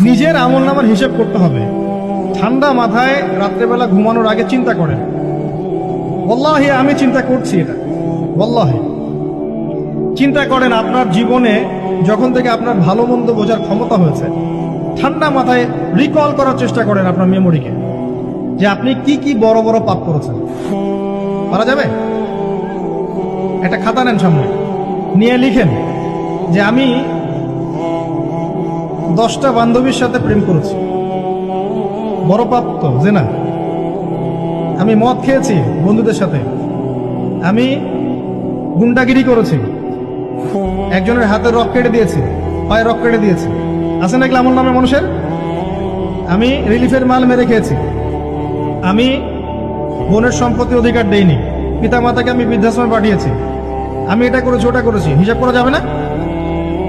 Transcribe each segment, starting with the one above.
নিজের আমল নামার হিসেব করতে হবে। ঠান্ডা মাথায় রাত্রেবেলা ঘুমানোর আগে চিন্তা করেন। বল্লাহি আমি চিন্তা করছি এটা। বল্লাহি চিন্তা করেন আপনার জীবনে যখন থেকে আপনার ভালো মন্দ বোঝার ক্ষমতা হয়েছে, ঠান্ডা মাথায় রিকল করার চেষ্টা করেন আপনার মেমোরিকে যে আপনি কি কি বড় বড় পাপ করেছেন। পারা যাবে? একটা খাতা নেন সামনে। নিয়ে লিখেন যে আমি দশটা বান্ধবীর সাথে প্রেম করেছি। বড় পাপ তো, যে না? আমি মদ খেয়েছি বন্ধুদের সাথে। আমি গুন্ডাগিরি করেছি। একজনের হাতে রক কেটে দিয়েছি, পায়ে রক কেটে দিয়েছি। আছে নাকি এমন নামে মানুষের? আমি রিলিফের মাল মেরে খেয়েছি। আমি বোনের সম্পত্তি অধিকার দেইনি। পিতা মাতাকে আমি বৃদ্ধাশ্রমে পাঠিয়েছি। আমি এটা করেছি, ওটা করেছি। হিসাব করা যাবে না?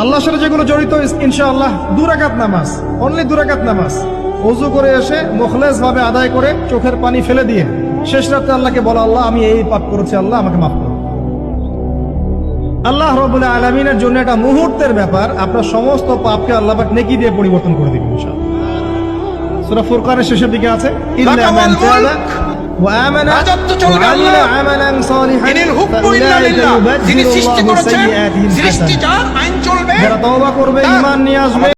আল্লাহর সাথে যেগুলো জড়িত ইনশাআল্লাহ দুরাকাত নামাজ অনলি দুরাকাত নামাজ। অজু করে এসে মুখলেস ভাবে আদায় করে চোখের পানি ফেলে দিয়ে শেষ রাতে আল্লাহকে বলা আল্লাহ আমি এই পাপ করেছি আল্লাহ আমাকে মাফ করো। আল্লাহ রবুল্লাহ আলমিনের জন্য একটা মুহূর্তের ব্যাপার আপনার সমস্ত পাপকে আল্লাহ পাক নেকি দিয়ে পরিবর্তন করে দিবেন ইনশাআল্লাহ। সূরা ফুরকানের শেষের দিকে আছে ইল্লা মান তাবা ওয়া আমানা রাজত্ব চলবে ওয়া আমিলা আল্লাহ। আমালান সালিহান ইনিল হুকমু ইল্লা ফাউলাইকা লিল্লাহ। যিনি ইউবাদদিলু সৃষ্টি আল্লাহু করেছেন সাইয়্যাতিহিম সৃষ্টি হাসানাত। যার আইন চলবে যারা তওবা করবে তার- ঈমান নিয়ে আসবে